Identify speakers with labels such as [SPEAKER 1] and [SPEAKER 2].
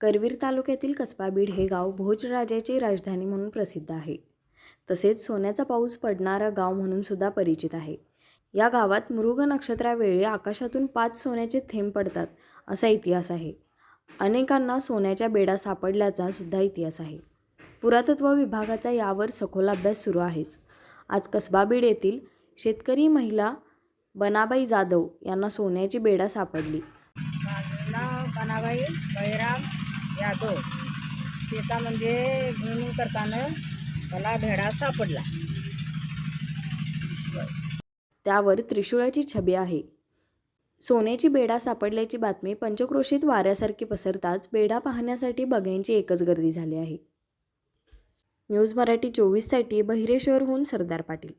[SPEAKER 1] करवीर तालुक्यातील कसबा बीड हे गाव भोजराजाची राजधानी म्हणून प्रसिद्ध आहे. तसेच सोन्याचा पाऊस पडणारा गाव म्हणून सुद्धा परिचित आहे. या गावात मृग नक्षत्रावेळी आकाशातून पाच सोन्याचे थेंब पडतात असा इतिहास आहे. अनेकांना सोन्याच्या बेडा सापडल्याचा सुद्धा इतिहास आहे. पुरातत्व विभागाचा यावर सखोल अभ्यास सुरू आहेच. आज कसबा बीड येथील शेतकरी महिला बनाबाई जाधव यांना सोन्याची बेडा सापडली.
[SPEAKER 2] माझं नाव बनाबाई बैराम यादव. शेतामध्ये म्हणजे भुईमुग करताना मला भेडा सापडला.
[SPEAKER 1] त्यावर त्रिशूळाची छबी आहे. सोन्याची बेडा सापडल्याची बातमी पंचक्रोशीत वाऱ्यासारखी पसरताच बेडा पाहण्यासाठी बघ्यांची एकच गर्दी झाली आहे. न्यूज मराठी चोवीससाठी बहिरेश्वरहून सरदार पाटील.